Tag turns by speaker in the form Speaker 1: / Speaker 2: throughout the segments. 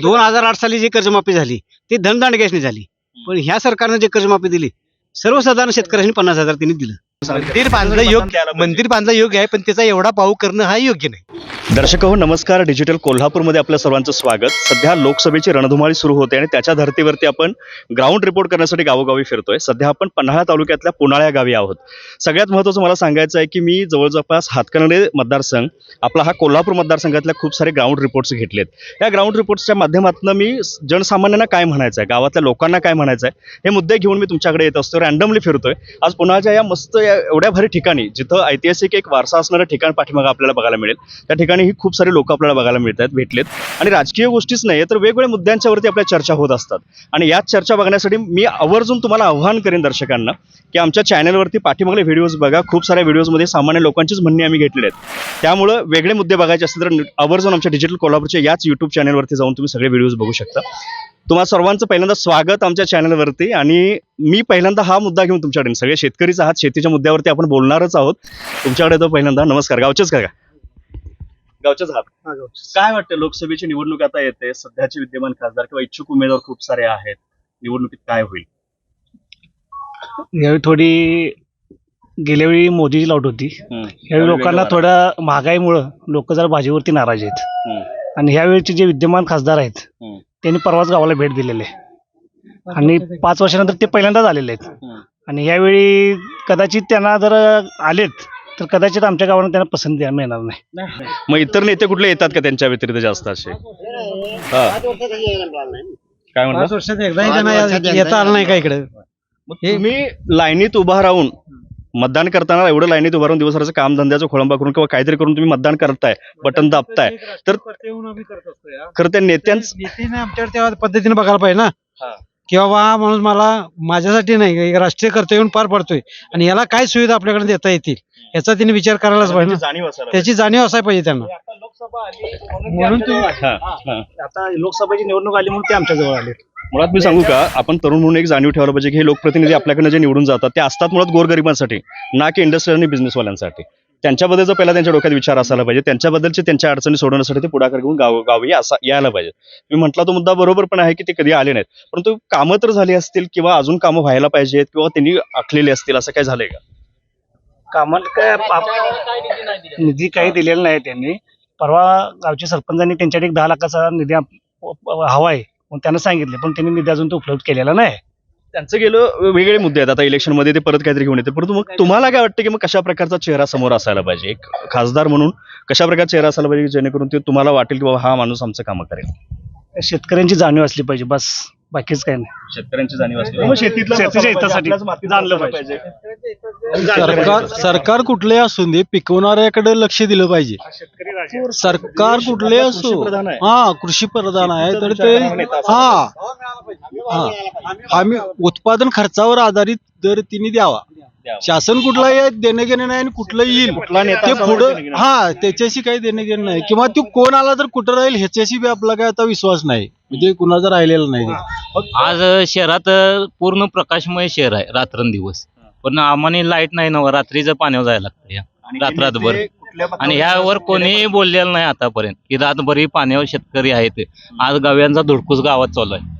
Speaker 1: दोन हजार आठ साली जी कर्जमाफी झाली ती धनदांडग्यासनी झाली. पण ह्या सरकारनं जे कर्जमाफी दिली सर्वसाधारण शेतकऱ्यांनी पन्नास हजार त्यांनी दिलं.
Speaker 2: मंदिर बांधलं योग्य मंदिर बांधलं योग्य आहे पण त्याचा एवढा पाऊ करणं हा योग्य नाही.
Speaker 3: दर्शक हो नमस्कार. डिजिटल कोल्हापूरमध्ये आपल्या सर्वांचं स्वागत. सध्या लोकसभेची रणधुमाळी सुरू होते आणि त्याच्या धर्तीवरती आपण ग्राउंड रिपोर्ट करण्यासाठी गावोगावी फिरतोय. सध्या आपण पन्हाळा तालुक्यातल्या पुनाळ्या गावी आहोत. सगळ्यात महत्त्वाचं मला सांगायचं आहे की मी जवळजवळपास हातकणंगले मतदारसंघ आपला हा कोल्हापूर मतदारसंघातल्या खूप सारे ग्राउंड रिपोर्ट्स घेतलेत. या ग्राउंड रिपोर्ट्सच्या माध्यमातून मी जनसामान्यांना काय म्हणायचं आहे? गावातल्या लोकांना काय म्हणायचं आहे? हे मुद्दे घेऊन मी तुमच्याकडे येत असतो. रॅन्डमली फिरतोय. आज पुण्याच्या या मस्त या एवढ्या भारी ठिकाणी जिथं ऐतिहासिक एक वारसा असणारं ठिकाण पाठीमागं आपल्याला बघायला मिळेल. त्या ठिकाणी ही खूप सारे लोक आपल्याला बघायला मिळत आहेत भेटलेत. आणि राजकीय गोष्टीच नाही तर वेगवेगळ्या मुद्द्यांच्यावरती आपल्या चर्चा होत असतात. आणि याच चर्चा बघण्यासाठी मी आवर्जून तुम्हाला आव्हान करेन दर्शकांना की आमच्या चॅनलवरती पाठीमागले व्हिडिओज बघा. खूप साऱ्या व्हिडिओजमध्ये सामान्य लोकांचीच म्हणणी आम्ही घेतलेली आहेत. त्यामुळं वेगळे मुद्दे बघायचे असतील तर आवर्जून आमच्या डिजिटल कोल्हापूरच्या याच युट्यूब चॅनलवरती जाऊन तुम्ही सगळे व्हिडिओज बघू शकता. तुम्हाला सर्वांचं पहिल्यांदा स्वागत आमच्या चॅनलवरती आणि मी पहिल्यांदा हा मुद्दा घेऊन तुमच्याकडे सगळे शेतकरीचा हात शेतीच्या मुद्द्यावरती आपण बोलणारच आहोत. तुमच्याकडे तो पहिल्यांदा. नमस्कार. गावचेच का? गावचेच आहात. काय वाटतं? लोकसभेची निवडणूक आता येते. सध्याचे विद्यमान खासदार किंवा इच्छुक उमेदवार खूप सारे आहेत. निवडणुकीत काय होईल?
Speaker 4: यावेळी थोडी गेल्या वेळी मोदीची लाट होती. यावेळी लोकांना थोड्या महागाईमुळं लोक जरा भाजीवरती नाराज आहेत. आणि ह्यावेळीचे जे विद्यमान खासदार आहेत. त्यांनी परवाच गावाला भेट दिलेले आणि पाच वर्षानंतर ते पहिल्यांदाच आलेले आहेत. आणि यावेळी कदाचित त्यांना जर आलेत तर कदाचित आमच्या गावाला त्यांना पसंती मिळणार नाही.
Speaker 3: मग इतर नेते कुठले येतात का त्यांच्या व्यतिरिक्त जास्त असे? हा. काय म्हणतात
Speaker 1: वर्षात एकदा येता आलं नाही का इकडे?
Speaker 3: तुम्ही लाईनीत उभा राहून मतदान करताना एवढं लाईनीत उभा राहून दिवसभराचं काम धंद्याचं खोळंबा करून किंवा काहीतरी करून तुम्ही मतदान करताय बटन दाबताय. तर खरं त्या नेत्यांच
Speaker 1: नेत्याने आमच्याकडे त्या पद्धतीने बघायला पाहिजे ना.
Speaker 3: हा.
Speaker 1: की बाबा हा माणूस मला माझ्यासाठी नाही एक राष्ट्रीय कर्तव्य येऊन पार पडतोय. आणि याला काय सुविधा आपल्याकडे देता येतील याचा त्यांनी विचार करायलाच पाहिजे ना.
Speaker 3: जाणीव असायला
Speaker 1: त्याची जाणीव असायला पाहिजे त्यांना. म्हणून तुम्ही
Speaker 3: हा, हा.
Speaker 4: आता लोकसभेची निवडणूक आली म्हणून ते आमच्या जवळ आले.
Speaker 3: मुळात मी सांगू का आपण तरुण म्हणून एक जाणीव ठेवायला पाहिजे की हे लोकप्रतिनिधी आपल्याकडे जे निवडून जातात ते असतात मुळात गोरगरिबांसाठी ना की इंडस्ट्रियल आणि बिझनेसवाल्यांसाठी त्यांच्याबद्दलचा पहिला त्यांच्या डोक्यात विचार असायला पाहिजे त्यांच्याबद्दलचे त्यांच्या अडचणी सोडवण्यासाठी ते पुढाकार घेऊन गाव गावी असा यायला पाहिजे. मी म्हटला तो मुद्दा बरोबर पण आहे की ते कधी आले नाहीत. परंतु कामं तर झाली असतील किंवा अजून कामं व्हायला पाहिजेत किंवा त्यांनी आखलेली असतील असं काय झालंय का?
Speaker 4: कामाला काय आप- निधी काही दिलेला नाही त्यांनी. परवा गावच्या सरपंचांनी त्यांच्याकडे एक दहा लाखाचा निधी आप- हवा आहे त्यांना सांगितले पण त्यांनी निधी अजून तो उपलब्ध केलेला नाही.
Speaker 3: त्यांचं गेलं वेगळे मुद्दे आहेत. आता इलेक्शनमध्ये ते परत काहीतरी घेऊन येते परंतु मग तुम्हाला काय वाटतं की मग कशा प्रकारचा चेहरा समोर असायला पाहिजे? एक खासदार म्हणून कशा प्रकारचा चेहरा असायला पाहिजे जेणेकरून ते तुम्हाला वाटेल की बाबा हा माणूस आमचं कामं करेल?
Speaker 4: शेतकऱ्यांची जाणीव असली पाहिजे बस. बाकीच काही नाही.
Speaker 3: शेतकऱ्यांची जाणीव शेतीतलं
Speaker 4: शेतीच्या हितासाठी
Speaker 3: मातीत
Speaker 4: जाणलं पाहिजे.
Speaker 5: सरकार सरकार कुठले असू दे पिकवणाऱ्याकडे लक्ष दिलं पाहिजे. सरकार कुठले असो
Speaker 3: कृषीप्रधान आहे.
Speaker 5: हा कृषी प्रधान आहे तर ते हा हा. आम्ही उत्पादन खर्चावर आधारित दर तिने द्यावा. शासन कुठलाही आहे देणं घेणं नाही आणि कुठलं येईल.
Speaker 3: कुठला नेता
Speaker 5: ते पुढं. हा त्याच्याशी काही देणं घेणं नाही. किंवा तो कोण आला तर कुठं राहील ह्याच्याशी बी आपला काय आता विश्वास नाही. म्हणजे कुणाचा राहिलेला नाही.
Speaker 6: आज शहरात पूर्ण प्रकाशमय शहर आहे रात्रंदिवस पण आम्हाला लाइट नाही ना रात्रीचं पाण्यावर जायला लागतं या.
Speaker 3: आणि हे
Speaker 6: ह्यावर कोणीही बोललेलं नाही आतापर्यंत की रातभरी पाण्यावर शेतकरी आहेत. आज गव्यांचा धुडकूस गावात चालू आहे.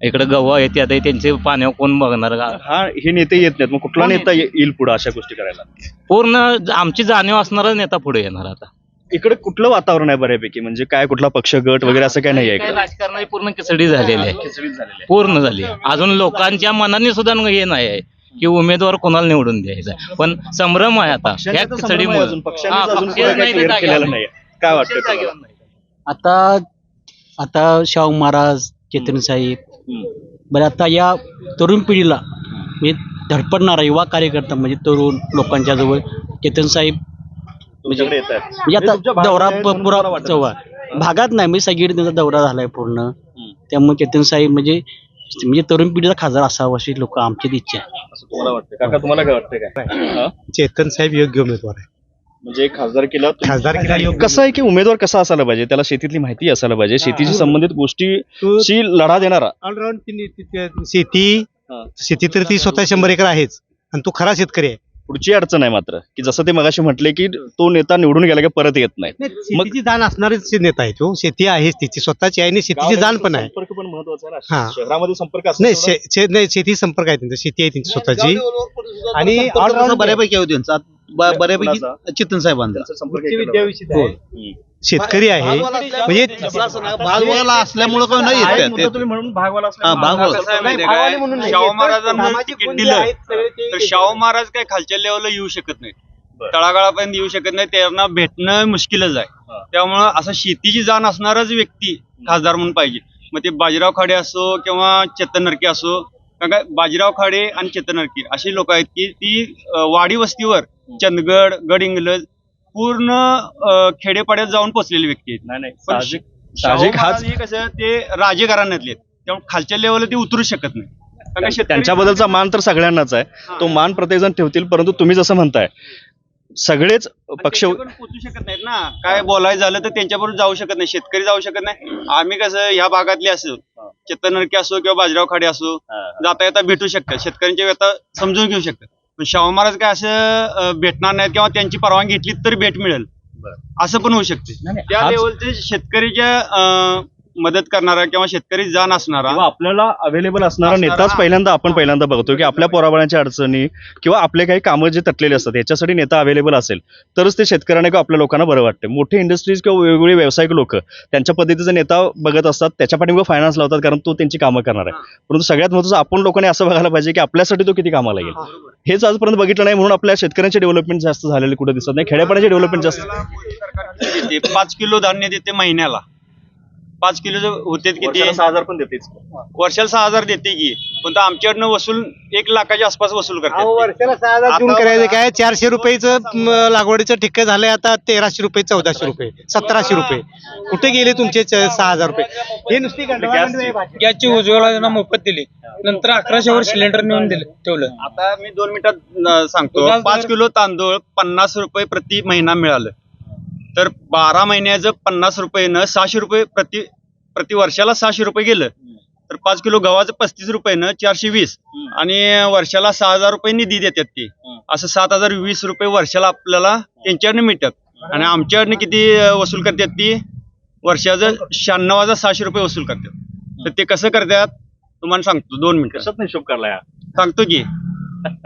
Speaker 6: इकडे गव्हा येते आता त्यांचे पाण्यावर कोण बघणार गा-
Speaker 3: हा हे नेते येत नाहीत. मग कुठला नेता ये- येईल पुढे अशा गोष्टी करायला?
Speaker 6: पूर्ण आमची जाणीव असणारा नेता पुढे येणार आता.
Speaker 3: इकडे कुठलं वातावरण आहे बऱ्यापैकी? म्हणजे काय कुठला पक्ष गट वगैरे असं काय नाही आहे
Speaker 6: राजकारणाची पूर्ण खिचडी झालेली आहे.
Speaker 3: खिचडीत झालेलं आहे.
Speaker 6: पूर्ण झाली अजून लोकांच्या मनाने सुद्धा हे नाही आहे की उमेदवार कोणाला निवडून द्यायचा पण संभ्रम आहे आता.
Speaker 3: आहे
Speaker 6: खिचडीमुळे
Speaker 3: अजून. पक्षानेच अजून पुढे काही clear केलेलं नाही. काय वाटतं तुम्हाला?
Speaker 7: आता आता शाहू महाराज चेतन साहेब. बरं आता या तरुण पिढीला म्हणजे धडपडणारा युवा कार्यकर्ता म्हणजे तरुण लोकांच्या जवळ चेतन साहेब म्हणजे
Speaker 3: हे तुमच्या
Speaker 7: आता दौरा प- पुरा जवळ. भागात नाही म्हणजे सगळीकडे त्यांचा दौरा झालाय पूर्ण. त्यामुळे चेतन साहेब म्हणजे म्हणजे तरुण पिढीचा खासदार असावा अशी लोक आमची इच्छा आहे.
Speaker 3: असं तुम्हाला वाटतं काका तुम्हाला काय वाटतं काय? हा?
Speaker 2: चेतन साहेब योग्य उमेदवार आहे.
Speaker 3: म्हणजे खासदार केला
Speaker 2: खासदार केला
Speaker 3: कसं आहे की उमेदवार कसा असायला पाहिजे? त्याला शेतीतली माहिती असायला पाहिजे. शेतीशी संबंधित गोष्टीशी लढा देणारा.
Speaker 2: ऑलराऊंड शेती
Speaker 3: हा.
Speaker 2: शेती तर ती स्वतः शंभर एकर आहेच. आणि तो खरा शेतकरी आहे.
Speaker 3: पुढची अडचण आहे मात्र की जसं ते मगाशी म्हटले की तो नेता निवडून गेला की परत येत नाही.
Speaker 2: शेतीची जाण असणारेच नेता आहे तो. शेती आहेच तिची. स्वतःची आहे आणि शेतीची जाण पण आहे.
Speaker 3: संपर्क पण महत्त्वाचा आहे
Speaker 2: हा.
Speaker 3: शहरामध्ये संपर्क
Speaker 2: नाही शेती संपर्क आहे त्यांचा शेती आहे त्यांची स्वतःची. आणि
Speaker 5: बऱ्यापैकी होती त्यांचा? ब- बऱ्यापैकी? चितन साहेबांचा.
Speaker 3: आहे.
Speaker 2: शेतकरी आहे. म्हणजे
Speaker 5: भागवाला असल्यामुळे काही नाही
Speaker 3: आहे
Speaker 5: येत
Speaker 3: मुद्दा
Speaker 5: त्यात.
Speaker 3: तुम्ही म्हणून भागवाला
Speaker 5: हा,
Speaker 8: माहितीये काय? शाहू महाराजांना तिकीट दिलं? तर शाहू महाराज काय खालच्या लेवलला येऊ शकत नाही
Speaker 3: बरं.
Speaker 8: तळागाळापर्यंत येऊ शकत नाही त्यांना भेटणं मुश्किलच
Speaker 3: हा.
Speaker 8: आहे त्यामुळं असं शेतीची जाण असणारच व्यक्ती खासदार म्हणून पाहिजे. मग ते बाजीराव खाडे असो किंवा चेतन नरके असो काय बाजीराव खाडे आणि चेतन अशी लोक आहेत की ती वाडी वस्तीवर चंदगड गडहिंग्लज पूर्ण अं, खेडेपाड्यात जाऊन पोचलेले व्यक्ती आहेत. हे कसं ते राजघराण्यातले आहेत. त्यामुळे खालच्या लेवलला ते उतरू शकत नाही. का
Speaker 3: त्यांच्याबद्दलचा मान तर सगळ्यांनाच आहे. तो मान प्रत्येकजण ठेवतील परंतु तुम्ही जसं म्हणताय सगळेच पक्ष
Speaker 8: त्यांच्याकडून पोचू शकत नाहीत ना. काय बोलायचं झालं तर त्यांच्याबरोबर जाऊ शकत नाही. शेतकरी जाऊ शकत नाही. आम्ही कसं ह्या भागातले असो. चेतन नरके असो किंवा बाजीराव खाडे असो जाता येता भेटू शकतात. शेतकऱ्यांच्या व्यथा समजून घेऊ शकतात. पण शाहू महाराज काय असं भेटणार नाहीत किंवा त्यांची परवानगी घेतली तरी भेट मिळेल. असं पण होऊ शकते. त्या लेवलचे शेतकरीच्या मदत करणारा किंवा शेतकरी जाण असणारा
Speaker 3: किंवा आपल्याला अवेलेबल असणारा
Speaker 8: असणारा-
Speaker 3: नेताच पहिल्यांदा आपण पहिल्यांदा बघतो की आपल्या पोराबाळांच्या अडचणी किंवा आपले काही कामं जे तटलेले असतात याच्यासाठी नेता अवेलेबल असेल तरच ते शेतकऱ्यांना किंवा आपल्या लोकांना बरं वाटतं. मोठे इंडस्ट्रीज किंवा वेगवेगळे व्यावसायिक लोक त्यांच्या पद्धतीचा नेता बघत असतात त्याच्या पाठीमागे फायनान्स लावतात कारण तो त्यांची कामं करणार आहे. परंतु सगळ्यात महत्त्वाचं आपण लोकांनी असं बघायला पाहिजे की आपल्यासाठी तो किती कामाला येईल. हेच आजपर्यंत बघितलं नाही म्हणून आपल्या शेतकऱ्यांचे डेव्हलपमेंट जास्त झालेले कुठे दिसत नाही. खेड्यापाड्याचे डेव्हलपमेंट जास्त
Speaker 8: देते पाच किलो धान्य देते महिन्याला पाच किलो होते किती?
Speaker 3: वर्षाला सहा हजार पण देतेच.
Speaker 8: वर्षाला सहा हजार देते की. पण तो आमच्याकडनं वसूल एक लाखाच्या आसपास वसूल
Speaker 2: अहो,
Speaker 8: करते
Speaker 2: वर्षाला सहा हजार देऊन
Speaker 8: आता
Speaker 2: करायचं. काय? चारशे रुपयाचं म, लागवडीचं ठिक्क झालंय आता तेराशे रुपये चौदाशे रुपये सतराशे रुपये. कुठे गेले तुमचे च- सहा हजार रुपये? हे नुसती गंडवागंडवी आहे.
Speaker 9: गॅसची उज्ज्वला योजना मोफत दिली. नंतर अकराशे वर सिलेंडर नेऊन दिलं ठेवलं.
Speaker 8: आता मी दोन मिनिटात अं, सांगतो.
Speaker 9: जर-
Speaker 8: पाच किलो तांदूळ पन्नास रुपये प्रति महिना मिळालं. तर बारा महिन्याचं पन्नास रुपयेनं सहाशे रुपये प्रति प्रति वर्षाला सहाशे रुपये गेलं. तर पाच किलो गव्हाचं पस्तीस रुपयेनं चारशे वीस. आणि वर्षाला सहा हजार रुपये निधी देतात ते. असं सात हजार वीस रुपये वर्षाला आपल्याला त्यांच्याकडनं मिळतात. आणि आमच्याकडनं किती वसूल करतात ती? वर्षाचं शहाण्णव हजार सहाशे रुपये वसूल करतात. तर ते कसं करतात? तुम्हाला सांगतो दोन मिनिटं.
Speaker 3: हिशोब करलाय
Speaker 8: सांगतो की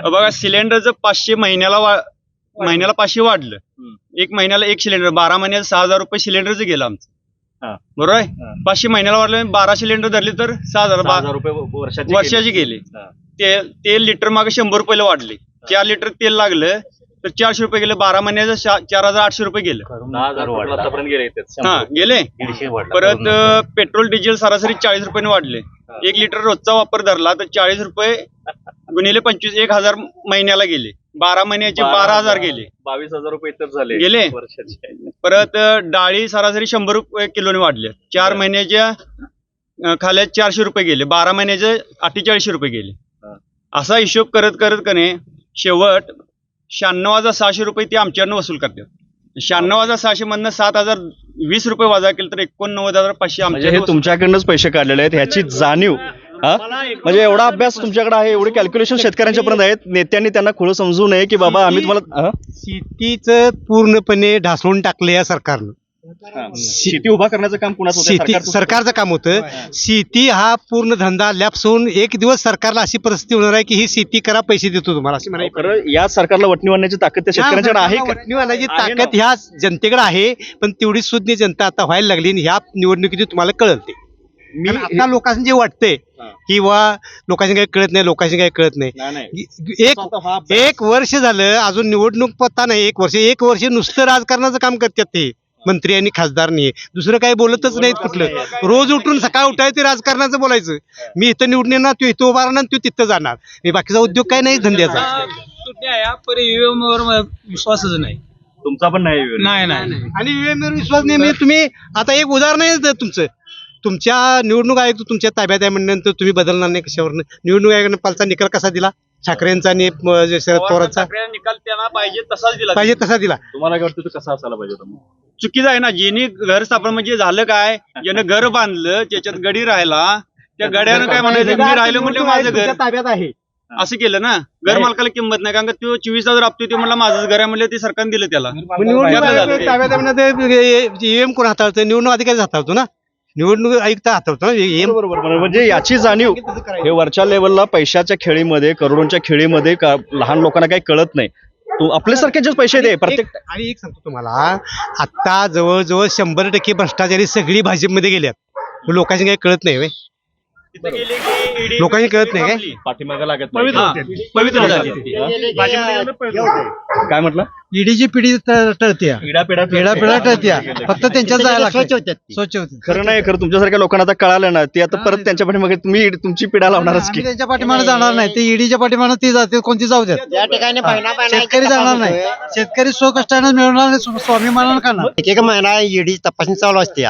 Speaker 8: बघा सिलेंडरचं पाचशे महिन्याला महिन्याला पाचशे वाढलं. एक महिन्याला एक सिलेंडर बारा महिन्याला सहा हजार रुपये सिलेंडरचं गेलं
Speaker 3: हा.
Speaker 8: आमचं बरोबर
Speaker 3: हा.
Speaker 8: आहे पाचशे महिन्याला वाढलं बारा सिलेंडर धरले तर सहा हजार
Speaker 3: सहा
Speaker 8: बा-
Speaker 3: हजार रुपये वर्षाचे
Speaker 8: वर्षाचे गेले.
Speaker 3: हा.
Speaker 8: तेल तेल लिटर मागे शंभर रुपयाला वाढले. चार लिटर तेल लागलं तर चारशे रुपये गेले. बारा महिन्याचं शा- चार हजार आठशे रुपये गेलं.
Speaker 3: दहा हजार वाढला. आतापर्यंत गेले.
Speaker 8: हा गेले.
Speaker 3: दीडशे वाढला.
Speaker 8: परत अं, पेट्रोल डिझेल सरासरी चाळीस रुपयाने वाढले. एक लिटर रोजचा वापर धरला तर चाळीस रुपये गुणिले पंचवीस एक हजार महिन्याला गेले. बारा महिन्याचे बारा हजार गेले.
Speaker 3: बावीस हजार रुपये इतर झाले
Speaker 8: गेले?
Speaker 3: वर्षाचे.
Speaker 8: परत डाळी सरासरी शंभर रुपये किलोने वाढल्या चार महिन्याच्या खाल्या चारशे रुपये गेले. बारा महिन्याचे अठ्ठेचाळीसशे रुपये गेले. असा हिशोब करत करत कने शेवट शहाण्णव हजार सहाशे रुपये ते आमच्याकडनं वसूल करतात. शहाण्णव हजार सहाशे मधनं सात हजार वीस रुपये वजा केले तर एकोणनव्वद हजार पाचशे
Speaker 3: म्हणजे हे
Speaker 8: आमच्या
Speaker 3: तुमच्याकडनंच पैसे काढलेले आहेत. ह्याची जाणीव म्हणजे एवढा अभ्यास तुमच्याकडे आहे एवढे कॅल्क्युलेशन शेतकऱ्यांच्या पर्यंत आहेत नेत्यांनी त्यांना खुलं समजू नये की बाबा आम्ही तुम्हाला हा?
Speaker 2: शेतीचं पूर्णपणे ढासळून टाकलं या सरकारनं
Speaker 3: शेती उभा करण्याचं काम कुणाचं होतं?
Speaker 2: शेती
Speaker 3: सरकारचं-
Speaker 2: सरकारचं काम होतं शेती हा पूर्ण धंदा लॅप्स होऊन एक दिवस सरकारला अशी परिस्थिती होणार आहे की ही शेती करा पैसे देतो तुम्हाला अशी म्हणायची
Speaker 3: खरं या सरकारला वटणी आणण्याची ताकद त्या शेतकऱ्यांच्याकडे आहे का?
Speaker 2: वटणी आणण्याची
Speaker 3: आहे ना?
Speaker 2: ताकद ह्या जनतेकडे आहे पण तेवढी सुज्ञ जनता आता व्हायला लागली आणि ह्या निवडणुकीत तुम्हाला कळल ते
Speaker 3: मी
Speaker 2: आता लोकांना जे वाटतंय
Speaker 3: हा.
Speaker 2: की वा लोकांशी काही कळत नाही लोकांशी काही कळत नाही.
Speaker 3: नाही, नाही.
Speaker 2: एक एक वर्ष झालं अजून निवडणूक पत्ता नाही. एक वर्ष एक वर्ष नुसतं राजकारणाचं काम करतात ते. मंत्री आणि खासदारनी दुसरं काही बोलतच नाहीत कुठलं. रोज उठून सकाळ उठायचं ते राजकारणाचं बोलायचं. मी इथं निवडून येणार तू इथं उभा राहणार तू तिथं जाणार. मी बाकीचा उद्योग काय नाही धंद्याचा.
Speaker 9: विश्वासच नाही.
Speaker 3: तुमचा पण नाही.
Speaker 9: नाही नाही.
Speaker 2: आणि विवेकवर विश्वास नाही म्हणजे तुम्ही आता एक उदाहरण आहे तुमचं. तुमच्या निवडणूक आयोग तुमच्या ताब्यात आहे म्हणल्यानंतर तुम्ही बदलणार नाही कशावर निवडणूक आयोगाने पालचा निकाल कसा दिला ठाकरेंचा आणि शरद पवारांचा
Speaker 8: निकाल त्यांना पाहिजे तसाच दिला
Speaker 2: पाहिजे तसा दिला
Speaker 3: तुम्हाला काय वाटतं तो कसा असायला पाहिजे?
Speaker 8: चुकीचं आहे ना ज्यांनी घर स्थापन म्हणजे झालं काय ज्यानं घर बांधलं त्याच्यात गडी राहिला त्या गड्यानं काय म्हणायचं मी राहिलो म्हणजे माझं घर
Speaker 2: ताब्यात आहे
Speaker 8: असं केलं ना घर मालकाला किंमत नाही कारण का तो चोवीस हजार राबतोय ते मला माझंच घर आहे म्हणलं ते सरकारने दिलं त्याला
Speaker 2: ईएम कोण हाताळतं निवडणूक अधिकारी हाताळतो ना निवडणूक आयुक्त हाताळतो
Speaker 3: बरोबर बरोबर. म्हणजे याची जाणीव हे वरच्या लेवलला पैशाच्या खेळीमध्ये करोडोंच्या खेळीमध्ये का लहान लोकांना काही कळत नाही. तू आपल्यासारखे जे पैसे दे प्रत्येक
Speaker 2: आणि एक सांगतो तुम्हाला आता जवळजवळ शंभर टक्के भ्रष्टाचारी सगळी भाजपमध्ये गेल्यात. लोकांनी काही कळत नाही व्हय.
Speaker 8: तिथं गेले की ED
Speaker 2: लोकांनी कळत नाही काय?
Speaker 8: आपली.
Speaker 3: पाठीमागे लागत
Speaker 4: पवित्र
Speaker 8: ती.
Speaker 3: काय म्हटलं?
Speaker 1: ईडीची पिढी त- टळत्या.
Speaker 3: इडापिडा
Speaker 1: पिढा पिढा टळत्या. फक्त त्यांच्याच जायला लागतं स्वच्छ होते
Speaker 3: खरं नाही खरं तुमच्यासारख्या लोकांना आता कळालं ना ते आता परत त्यांच्या पाठीमागे तुम्ही तुमची पिढा लावणारच की.
Speaker 1: आम्ही त्यांच्या पाठीमागे जाणार नाही. ते ईडीच्या पाठीमागे ती जाते कोणती जाऊ देत.
Speaker 10: या ठिकाणी महिना महिना
Speaker 1: शेतकरी जाणार नाही. शेतकरी स्वकष्टाने मिळवणार नाही, स्व- स्वाभिमानानं खाणार.
Speaker 10: एक एक महिना ईडी तपासणी चालू असते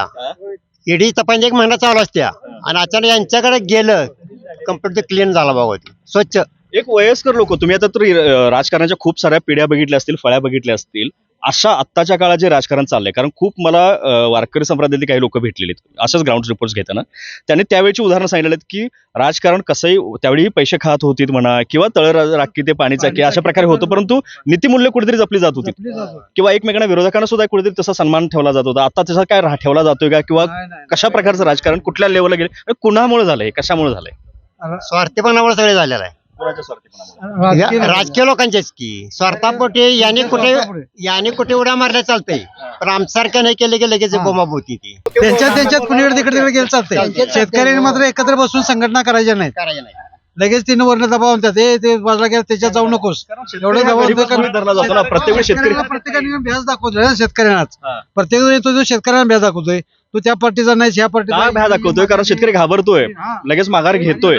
Speaker 10: ईडी तपासणी एक महिना चालू असते आणि अचानक यांच्याकडे गेलं कम्प्युटर क्लीन झाला बाबा ते. स्वच्छ
Speaker 3: एक वयस्कर लोक तुम्ही आता तर राजकारणाच्या खूप साऱ्या पिढ्या बघितल्या असतील फळ्या बघितल्या असतील अशा आत्ताच्या काळात जे राजकारण चाललंय कारण खूप मला वारकरी संप्रदायातले काही लोक भेटलेले आहेत. अशाच ग्राउंड रिपोर्ट्स घेताना. त्यांनी त्यावेळची उदाहरणं सांगितलेली आहेत की राजकारण कसंही त्यावेळी पैसे खात होतीत म्हणा किंवा तळ राखी ते पाणी चाकी अशा प्रकारे होतं परंतु नीतिमूल्य कुठेतरी जपली जात होती. किंवा एकमेकांना विरोधकांना सुद्धा कुठेतरी तसा सन्मान ठेवला जात होता. आता तसा काय ठेवला जातोय का? किंवा कशा प्रकारचं राजकारण कुठल्या लेवलला गेले? आणि कुणामुळे झालंय? कशामुळे झालंय?
Speaker 10: स्वार्थीपणामुळे सगळे झालेलं आहे. या- राजकीय लोकांचेच की. स्वार्थापोटी याने कुठे याने कुठे उड्या मारल्या चालतंय. पण आमच्यासारख्या नाही केले की लगेच बोमाबोती ती.
Speaker 1: त्यांच्यात त्यांच्यात कुणीकडे तिकडे तिकडे गेलं चालतंय. शेतकऱ्यांनी मात्र एकत्र बसून संघटना करायच्या नाहीत.
Speaker 10: नाही
Speaker 1: लगेच तिने वर्ण दबाव आणतात. "ए, ते बाजूला गेलं त्याच्यात जाऊ नकोस. एवढं दबाव
Speaker 3: प्रत्येक
Speaker 1: प्रत्येकाने व्याज दाखवतोय ना शेतकऱ्यांनाच. प्रत्येक वेळी तो जो शेतकऱ्यांना व्याज दाखवतोय तो त्या पार्टीचा नाही ह्या
Speaker 3: काय
Speaker 1: पार्टीचा
Speaker 3: भ्या दाखवतोय? कारण शेतकरी घाबरतोय. लगेच माघार घेतोय.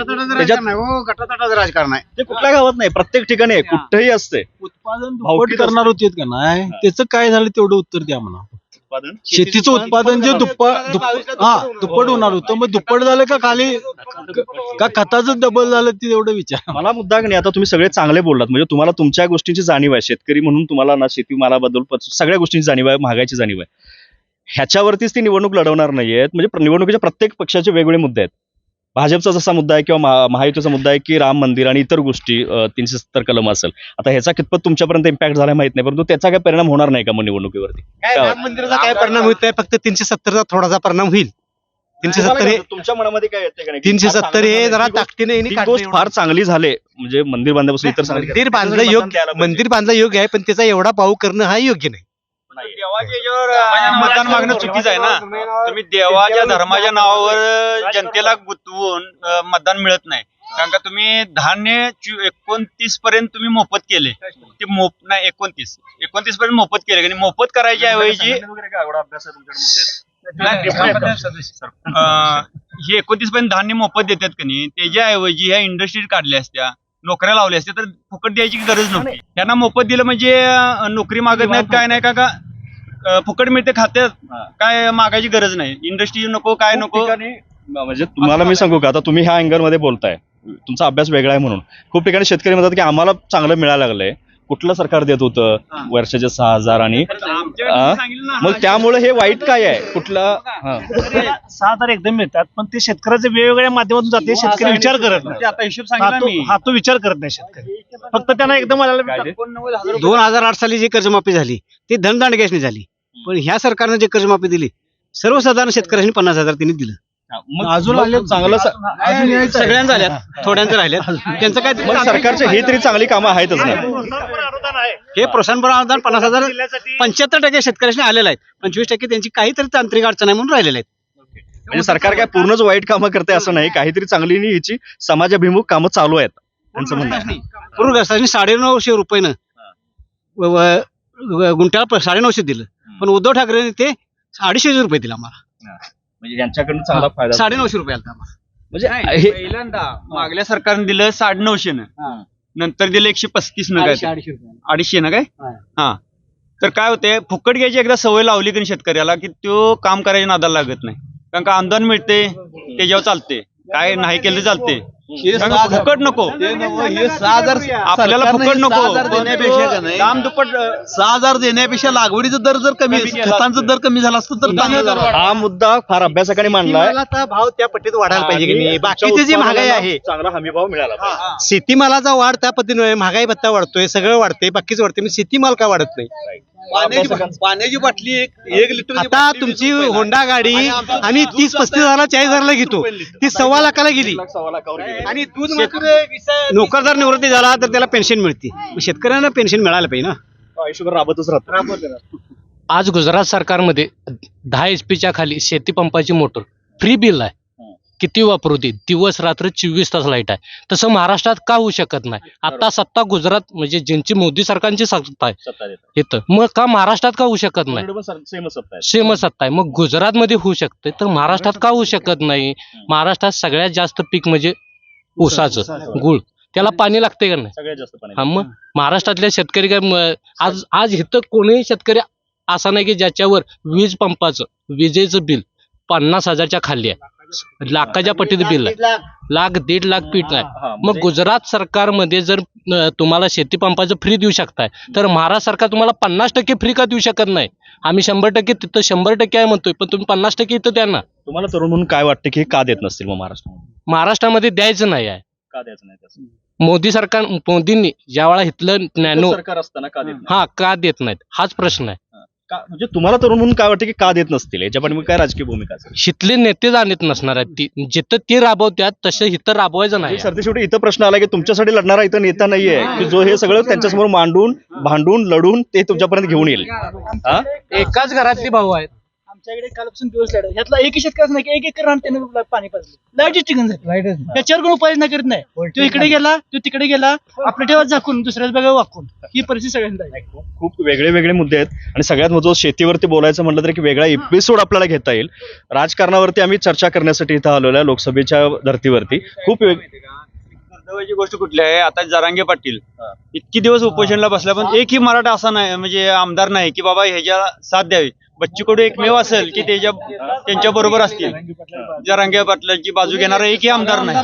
Speaker 10: हो गटातटाचं राजकारण आहे.
Speaker 3: ते कुठल्या गावात नाही प्रत्येक ठिकाणी कुठेही असते.
Speaker 5: उत्पादन करणार होते का नाही? त्याचं काय झालं तेवढं उत्तर द्या म्हणा. शेतीचं उत्पादन जे दुप्पट दुप्प- हा दुप्पट होणार होतं. मग दुप्पट झालं का खाली? का खताचं डबल झालं ते एवढं विचार.
Speaker 3: मला मुद्दा नाही आता तुम्ही सगळे चांगले बोललात. म्हणजे तुम्हाला तुमच्या गोष्टींची जाणीव आहे. शेतकरी म्हणून तुम्हाला ना शेतीमालाबद्दल सगळ्या गोष्टींची जाणीव आहे महागाईची जाणीव आहे. ह्याच्यावरतीच ती निवडणूक लढवणार नाहीयेत. म्हणजे निवडणुकीच्या प्रत्येक पक्षाचे वेगवेगळे मुद्दे आहेत. भाजपचा जसा मुद्दा आहे किंवा महा- महायुतीचा मुद्दा आहे की राम मंदिर आणि इतर गोष्टी तीनशे सत्तर कलम असेल आता ह्याचा कितपत तुमच्यापर्यंत इम्पॅक्ट झाला माहीत नाही परंतु त्याचा काय परिणाम होणार नाही का मग निवडणुकीवरती
Speaker 2: राम मंदिराचा काय परिणाम होत आहे फक्त तीनशे सत्तरचा थोडासा परिणाम होईल तीनशे सत्तर हे
Speaker 3: तुमच्या मनामध्ये काय येते का नाही?
Speaker 2: तीनशे सत्तर हे. जरा ताकदीने
Speaker 3: गोष्ट. फार चांगली झाले म्हणजे मंदिर बांधल्यापासून इतर
Speaker 2: मंदिर बांधलं
Speaker 3: पाहिजे.
Speaker 2: मंदिर बांधलं योग्य आहे पण त्याचा एवढा पाऊ करणं हा योग्य नाही
Speaker 8: देवाच्या याच्यावर अं, मतदान मागणं चुकीचं आहे ना. तुम्ही देवाच्या धर्माच्या नावावर जनतेला गुंतवून अं, मतदान मिळत नाही. कारण का तुम्ही धान्य एकोणतीस पर्यंत तुम्ही मोफत केले. ते मोफ नाही एकोणतीस. एकोणतीस पर्यंत मोफत केले. आणि मोफत करायच्या ऐवजी अं, हे एकोणतीस पर्यंत धान्य मोफत देतात का नाही? त्याच्याऐवजी ह्या इंडस्ट्रीज काढल्या असत्या. नोकऱ्या लावल्या असत्या तर फुकट द्यायची गरज नव्हती. त्यांना मोफत दिलं म्हणजे नोकरी मागत नाहीत काय नाही का फुकट मिळते खात्यात काय मागायची गरज नाही. इंडस्ट्री नको काय नको.
Speaker 3: म्हणजे तुम्हाला मी सांगू का आता तुम्ही ह्या अँगलमध्ये बोलताय. तुमचा अभ्यास वेगळा आहे म्हणून. खूप ठिकाणी शेतकरी म्हणतात की आम्हाला चांगलं मिळायला लागलंय. कुठलं सरकार देत होतं वर्षाचे सहा हजार आणि मग त्यामुळे हे वाईट काय आहे? कुठला हा.
Speaker 4: सहा हजार एकदम मिळतात पण ते शेतकऱ्याचे वेगवेगळ्या माध्यमातून जाते शेतकरी विचार करत नाही.
Speaker 8: आता हिशोब
Speaker 4: हा
Speaker 8: सांगितला
Speaker 4: तो-
Speaker 8: मी.
Speaker 4: हा तो विचार करत नाही शेतकरी. फक्त त्यांना एकदम आलेला.
Speaker 2: दोन हजार आठ साली जी कर्जमाफी झाली ती धनदांडग्यासनी झाली. पण ह्या सरकारनं जे कर्जमाफी दिली सर्वसाधारण शेतकऱ्यांनी पन्नास हजार त्यांनी दिलं.
Speaker 5: अजून आले
Speaker 3: चांगलं स-
Speaker 5: अजून यायचं आहे.
Speaker 2: सगळ्यांचं आल्यात थोड्यांचं राहिल्यात त्यांचं काय
Speaker 3: मग सरकारचे ही तरी चांगली कामं आहेतच ना.
Speaker 4: अनुदान आहे.
Speaker 2: हे प्रोत्साहन अनुदान पन्नास हजार पंच्याहत्तर टक्के शेतकऱ्यांनी आलेलं आहे पंचवीस टक्के त्यांची काहीतरी तांत्रिक अडचण आहे म्हणून राहिलेले आहेत.
Speaker 3: म्हणजे सरकार काय पूर्णच वाईट कामं करते असं नाही. काहीतरी चांगली नी हिची समाजाभिमुख कामं चालू आहेत. त्यांचं म्हणणं आहे.
Speaker 2: पूर्वग्रस्तांनी साडेनऊशे रुपयानं व- व- गुंठ्याला साडेनऊशे दिलं. पण उद्धव ठाकरेंनी ते अडीचशे रुपये दिले आम्हाला.
Speaker 3: म्हणजे यांच्याकडनं चांगला फायदा
Speaker 2: साडेनऊशे रुपये आला आम्हाला
Speaker 3: म्हणजे हे
Speaker 8: पहिल्यांदा मागल्या सरकारने दिलं साडे नऊशे न नंतर दिलं एकशे पस्तीस न काय ते. अडीचशे ना काय? हा. तर काय होते फुकट घ्यायची एकदा सवय लावली की नाही शेतकऱ्याला की तो काम करायच्या नादाला लागत नाही. कारण का अनुदान मिळते त्याच्यावर चालते. काय नाही केलं तर चालते.
Speaker 5: हे
Speaker 8: त्यामुळे
Speaker 5: सहा हजार-
Speaker 8: फुकट नको.
Speaker 5: ते हे सहा हजार
Speaker 8: आपल्याला
Speaker 5: सरकारने
Speaker 8: फुकट
Speaker 5: हे
Speaker 8: नको.
Speaker 5: सहा हजार
Speaker 8: पण
Speaker 5: देण्यापेक्षा का
Speaker 8: तो
Speaker 5: नाही?
Speaker 8: दाम दुप्पट अं,
Speaker 5: सहा हजार देण्यापेक्षा लागवडीचा दर जर कमी
Speaker 8: कमी केला
Speaker 5: खतांचा. दर कमी झाला असतं तर चांगलं झालं. असतं.
Speaker 3: हा मुद्दा फार अभ्यासकाने मांडलाय.
Speaker 2: शेतीमालाचा भाव त्या पट्टीत वाढायला पाहिजे की नाही?
Speaker 3: आणि
Speaker 2: बाकीची जी महागाई आहे
Speaker 3: चांगला हमी भाव मिळाला पाहिजे.
Speaker 2: शेतीमालाचा वाढ त्या पद्धतीने महागाई भत्ता वाढतोय सगळं वाढतंय बाकीच वाढतंय पण शेतीमाल का वाढत नाही?
Speaker 5: पाण्याची पाण्याची बाटली एक एक लिटर
Speaker 2: आता तुमची होंडा गाडी आम्ही तीस पस्तीस हजारला चाळीस हजारला घेतो. ती सव्वा लाखाला गेली. आणि दूध मात्र नोकरदार निवृत्ती झाला तर त्याला पेन्शन मिळते. मग शेतकऱ्यांना पेन्शन मिळायला पाहिजे ना.
Speaker 3: आयुष्यभर राबतच राहतो.
Speaker 11: आज गुजरात सरकारमध्ये दहा एच पीच्या खाली शेती पंपाची मोटर फ्री बिल आहे. किती वापरू दे? दिवस रात्र चोवीस तास लाइट आहे. तसं महाराष्ट्रात का होऊ शकत नाही? आता सत्ता गुजरात म्हणजे ज्यांची मोदी सरकारची सत्ता आहे. इथं. मग का महाराष्ट्रात का होऊ शकत नाही. सेम सत्ता आहे. मग गुजरातमध्ये होऊ शकते. तर महाराष्ट्रात का होऊ शकत नाही? महाराष्ट्रात सगळ्यात जास्त पीक म्हणजे ऊसाचं. गुळ. त्याला पाणी लागते का नाही? हा मग महाराष्ट्रातल्या शेतकरी काय आज आज इथं कोणीही शेतकरी असा नाही की ज्याच्यावर वीज पंपाचं विजेचं बिल पन्नास हजारच्या खाली आहे. लाखाच्या पट्टीत बिल आहे लाख दीड लाख पीठ आहे
Speaker 3: हा,
Speaker 11: मग
Speaker 3: म्हणजे
Speaker 11: गुजरात सरकारमध्ये जर अं, तुम्हाला शेती पंपाचं फ्री देऊ शकताय तर महाराष्ट्र सरकार तुम्हाला पन्नास टक्के फ्री का देऊ शकत नाही? आम्ही शंभर टक्के तिथं शंभर टक्के आहे म्हणतोय पण तुम्ही पन्नास टक्के इथं द्या ना.
Speaker 3: तुम्हाला तरुण म्हणून काय वाटतं की हे का देत नसतील मग महाराष्ट्रामध्ये?
Speaker 11: महाराष्ट्रामध्ये द्यायचं नाही आहे.
Speaker 3: का द्यायचं नाही?
Speaker 11: मोदी सरकार मोदींनी ज्यावेळा इथलं नॅनो
Speaker 3: सरकार असताना का देत नाही?
Speaker 11: हा का देत नाहीत? हाच प्रश्न आहे.
Speaker 3: का म्हणजे तुम्हाला तरुण म्हणून काय वाटतं की का देत नसतील? याच्या पाठीमागे काय राजकीय भूमिका असेल?
Speaker 11: शितले नेते जाणत नसणार आहेत ती. जिथं ते राबवतात तसं इथं राबवायचं नाही.
Speaker 3: सरते शेवटी इथं प्रश्न आला की तुमच्यासाठी लढणारा इथं नेता नाहीये. की जो हे सगळं त्यांच्यासमोर मांडून भांडून लढून ते तुमच्यापर्यंत घेऊन येईल. हा?
Speaker 11: एकाच घरातली भाऊ आहेत.
Speaker 4: आमच्याकडे कालपासून दिवस लाइट ह्यातला एक शेतकऱ्याच नाही की एक एकर रान त्यानं पाणी पाजलं. लाईटच चिकन झाली. त्याच्यावर कोण उपाययोजना करीत नाही. तो इकडे गेला तो तिकडे गेला आपल्या ठेवात झाकून दुसऱ्याच बघा वाकून. ही परिस्थिती सगळ्यांना आहे.
Speaker 3: खूप वेगळे वेगळे मुद्दे आहेत आणि सगळ्यात महत्त्वाचं शेतीवरती बोलायचं म्हटलं तर की वेगळा एपिसोड आपल्याला घेता येईल. राजकारणावरती आम्ही चर्चा करण्यासाठी इथं आलेलो आहे लोकसभेच्या धर्तीवरती. खूप
Speaker 8: दुर्दैवाची गोष्ट कुठली आहे? आता जरांगे पाटील. इतकी दिवस उपोषणला बसला पण एकही मराठा असा नाही म्हणजे आमदार नाही की बाबा ह्याच्या साथ द्यावी. बच्चू कडू एकमेव असेल की त्याच्या त्यांच्या बरोबर असतील. जरांगे पाटलांची बाजू घेणारा एकही आमदार नाही.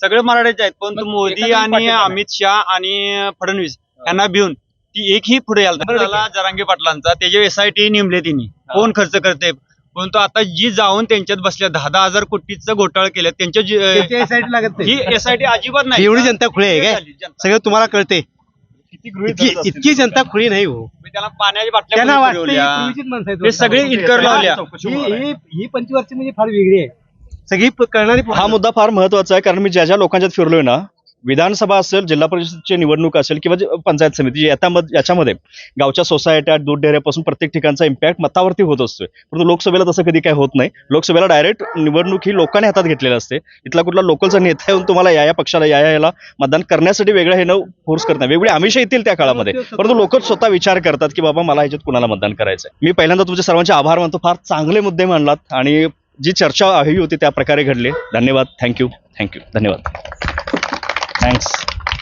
Speaker 8: सगळे मराठ्याचे आहेत पण मोदी आणि अमित शाह आणि फडणवीस यांना भिवून ती एकही पुढे यायला झाला जरांगे पाटलांचा त्याचे एस आय टी नेमले तिने. कोण खर्च करते? परंतु आता जी जाऊन त्यांच्यात बसल्या दहा दहा हजार कोटीचं घोटाळा केलं त्यांच्या ही एस आय टी अजिबात नाही.
Speaker 2: एवढी जनता खुळी आहे काय. सगळं तुम्हाला कळते इतकी जनता खुळी नाही हो.
Speaker 8: त्याला
Speaker 2: त्यांना
Speaker 8: कोणी
Speaker 2: वाटतं
Speaker 8: पुरवल्या?
Speaker 2: ही पूर्वीचीच माणसं आहेत.
Speaker 8: हे सगळे लावल्या.
Speaker 2: ही ही- ही पंचवर्षी म्हणजे फार वेगळी आहे. सगळी प- कळणारी
Speaker 3: हा मुद्दा फार महत्त्वाचा आहे कारण मी ज्या ज्या लोकांच्यात फिरलोय ना विधानसभा असेल जिल्हा परिषदची निवडणूक असेल किंवा पंचायत समिती याच्यामध्ये गावच्या सोसायट्या दूध डेऱ्यापासून प्रत्येक ठिकाणचा इम्पॅक्ट मतावरती होत असतोय. परंतु लोकसभेला तसं कधी काय होत नाही. लोकसभेला डायरेक्ट निवडणूक ही लोकांनी हातात घेतलेली असते. इथला कुठला लोकलचा नेता येऊन तुम्हाला या या पक्षाला या याला मतदान करण्यासाठी वेगळं हे न फोर्स करत नाही. वेगळे आमिष येतील त्या काळामध्ये. परंतु लोक स्वतः विचार करतात की बाबा मला ह्याच्यात कुणाला मतदान करायचं मी पहिल्यांदा तुमचे सर्वांचे आभार मानतो. फार चांगले मुद्दे मांडलात आणि जी चर्चा हवी होती त्या प्रकारे घडली. धन्यवाद. थँक्यू थँक्यू धन्यवाद. Thanks.